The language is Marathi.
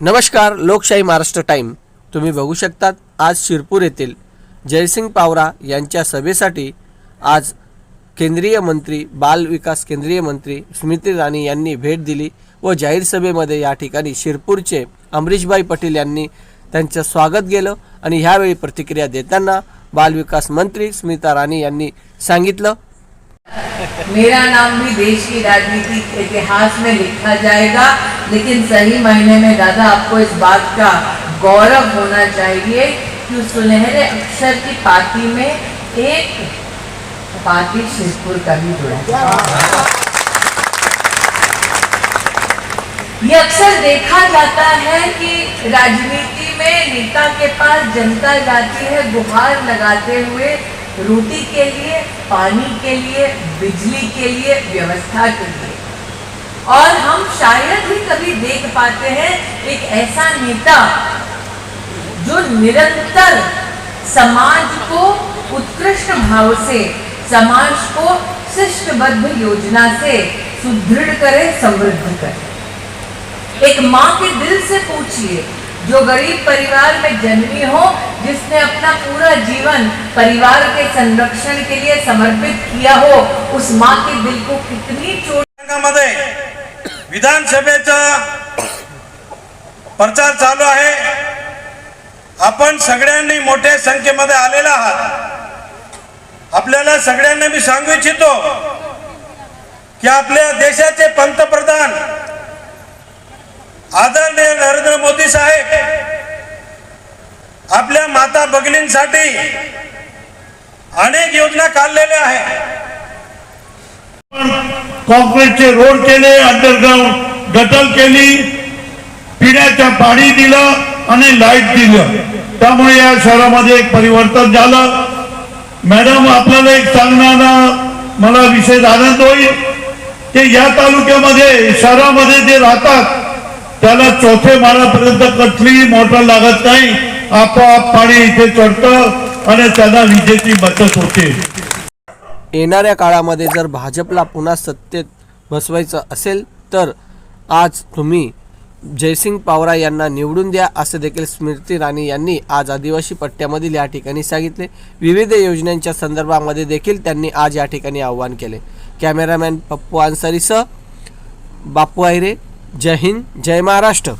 नमस्कार लोकशाही महाराष्ट्र टाईम. तुम्ही बघू शकतात आज शिरपूर येथील जयसिंग पावरा यांच्या सभेसाठी आज केंद्रीय मंत्री बाल विकास केंद्रीय मंत्री स्मृती राणी यांनी भेट दिली व जाहीर सभेमध्ये या ठिकाणी शिरपूरचे अमरीशभाई पटेल यांनी त्यांचं स्वागत केलं आणि ह्यावेळी प्रतिक्रिया देताना बालविकास मंत्री स्मिता राणी यांनी सांगितलं मेरा नाम भी देश की राजनीतिक इतिहास में लिखा जाएगा, लेकिन सही महीने में दादा आपको इस बात का गौरव होना चाहिए कि सुनहरे अक्षर की पार्टी में एक पार्टी शिवपुर का भी जुड़ा ये अक्सर देखा जाता है कि राजनीति में नेता के पास जनता जाती है, गुहार लगाते हुए रोटी के लिए पानी के लिए, बिजली के लिए, व्यवस्था के लिए। और हम शायद ही कभी देख पाते हैं एक ऐसा नेता जो निरंतर समाज को उत्कृष्ट भाव से, समाज को शिष्टबद्ध योजना से सुदृढ़ करे, समृद्ध करे। एक माँ के दिल से पूछिए जो गरीब परिवार में जन्मी हो जिसने अपना पूरा जीवन परिवार के संरक्षण के लिए समर्पित किया हो उस माँ के दिल को कितनी चोट विधानसभेचा प्रचार चालू आहे. आपण सगळ्यांनी मोठ्या संख्येमध्ये आलेला आहात. आपल्याला सगळ्यांना मी सांगू इच्छितो की आपल्या देशाचे पंतप्रधान आदरणीय नरेंद्र मोदी आपल्या माता भगिनींसाठी अनेक योजना काढलेल्या आहेत. कॉन्क्रीटचे रोड केले अंडरग्राऊंड गटल केली पिण्याच्या पाणी दिलं आणि लाइट दिलं. त्यामुळे या शहरामध्ये एक परिवर्तन झालं. मॅडम आपल्याला एक सांगण्याला मला विशेष आनंद होईल ते या तालुक्यामध्ये शहरामध्ये जे राहतात त्याला चौथे माळापर्यंत कसली मोटर लागत नाही. आपोआप पाणी इथे चढतं आणि त्यांना विजेची बचत होते. येणाऱ्या काळामध्ये जर भाजपला पुन्हा सत्तेत बसवायचं असेल तर आज तुम्ही जयसिंग पावरा यांना निवडून द्या असं देखील स्मृती राणी यांनी आज आदिवासी पट्ट्यामधील या ठिकाणी सांगितले. विविध योजनांच्या संदर्भामध्ये देखील त्यांनी आज या ठिकाणी आव्हान केले. कॅमेरामॅन पप्पू अन्सारीसह बापू आहिरे. जय हिंद जय महाराष्ट्र.